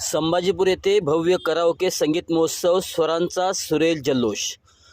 संभाजीपूर येथे भव्य कराओके संगीत महोत्सव स्वरांचा सुरेल जल्लोष.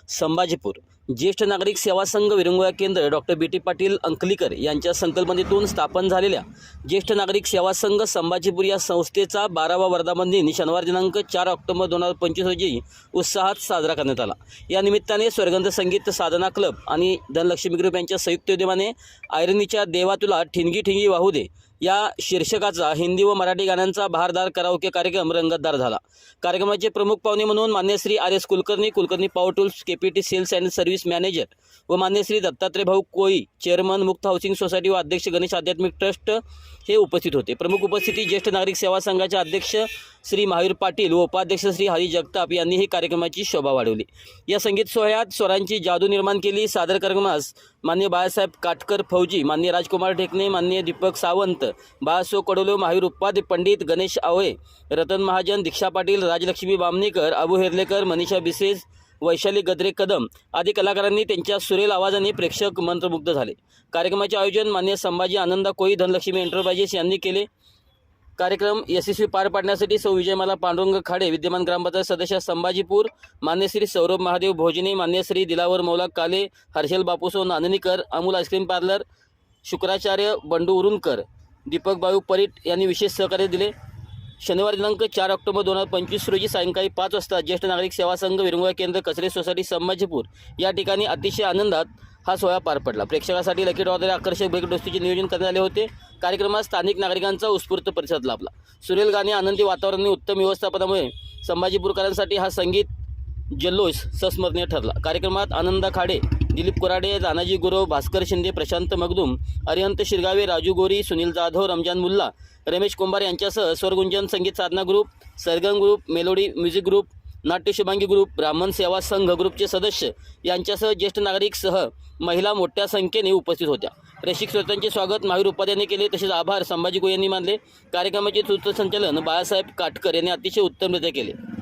संभाजीपूर ज्येष्ठ नागरिक सेवा संघ विरंगुळा केंद्र doctor B. T. Patil Ankalikar यांच्या संकल्पनेतून स्थापन झालेल्या ज्येष्ठ नागरिक सेवा संघ संभाजीपूर या संस्थेचा बारावा वर्धापन दिन शनिवार दिनांक चार ऑक्टोबर दोन हजार पंचवीस रोजी उत्साहात साजरा करण्यात आला. या निमित्ताने स्वर्गंध संगीत साधना क्लब आणि धनलक्ष्मी ग्रुप यांच्या संयुक्त उद्यमाने आयरनीच्या देवा तुला ठिणगी ठिणगी वाहू दे या शीर्षकाचा हिंदी व मराठी गाण्यांचा भारदार कराओके कार्यक्रम रंगतदार झाला. कार्यक्रमाचे प्रमुख पाहुणे म्हणून मान्यश्री R S Kulkarni Kulkarni power tools KPT sales and service manager व मान्यश्री Dattatray Bhau Koli chairman Mukt housing society व अध्यक्ष गणेश आध्यात्मिक ट्रस्ट हे उपस्थित होते. प्रमुख उपस्थिती ज्येष्ठ नागरिक सेवा संघाचे अध्यक्ष श्री महावीर पाटील व उपाध्यक्ष श्री हरी जगताप यांनी ही कार्यक्रमाची शोभा वाढवली. या संगीत सोहळ्यात स्वरांची जादू निर्माण केली. सादर कार्यक्रमास मान्य बाळासाहेब काटकर फौजी मान्य राजकुमार ढेकणे मान्य दीपक सावंत बाळासो कडोलो महावीर उपाध्य पंडित गणेश आवळे रतन महाजन दीक्षा पाटील राजलक्ष्मी बामणेकर अबू हेर्लेकर मनीषा बिसेस वैशाली गद्रे कदम आदी कलाकारांनी त्यांच्या सुरेल आवाजाने प्रेक्षक मंत्रमुग्ध झाले. कार्यक्रमाचे आयोजन मान्य संभाजी आनंदा कोई धनलक्ष्मी एंटरप्राइजेस यांनी केले. कार्यक्रम यशस्वी पार पाडण्यासाठी सौ विजयमाला पांडुरंग खाडे विद्यमान ग्रामपंचायत सदस्य संभाजीपूर मान्य श्री सौरभ महादेव भोजने मान्य Shri Dilawar Maula Kale Harshal Bapuso Nandanikar Amul ice cream parlour Shukracharya Bandu Urunkar Deepak Bayu Parit यांनी विशेष सहकार्य दिले. शनिवार दिनांक चार ऑक्टोबर दोन हजार पंचवीस रोजी सायंकाळी पाच वाजता ज्येष्ठ नागरिक सेवा संघ विरंगुळा केंद्र कचरे सोसायटी संभाजीपूर या ठिकाणी अतिशय आनंदात हा सोहळा पार पडला. प्रेक्षकासाठी लकी ड्रॉद्वारे आकर्षक भेटवस्तूचे नियोजन करण्यात आले होते. कार्यक्रमात स्थानिक नागरिकांचा उत्स्फूर्त प्रतिसाद लाभला. सुरेल गाणे आनंदी वातावरणाने उत्तम व्यवस्थापनामुळे संभाजीपूरकरांसाठी हा संगीत जल्लोष संस्मरणीय ठरला. कार्यक्रमात आनंदा खाडे दिलीप कुराडे तानाजी गुरव भास्कर शिंदे प्रशांत मगदूम अरिहंत शिरगावे राजू गोरी सुनील जाधव रमजान मुल्ला रमेश कुंभार यांच्यासह Swargunjan Sangeet Sadhana group Sargam group melody music group Natyashubhangi group Brahman Seva Sangh ग्रुपचे सदस्य यांच्यासह ज्येष्ठ नागरिक सह महिला मोठ्या संख्येने उपस्थित होत्या. रसिक श्रोत्यांचे स्वागत. महावीर उपाध्यायांनी केले. तसेच आभार. संभाजी गोयांनी मानले. कार्यक्रमाचे सूत्रसंचालन बाळासाहेब काटकर यांनी अतिशय उत्तमरित्या केले.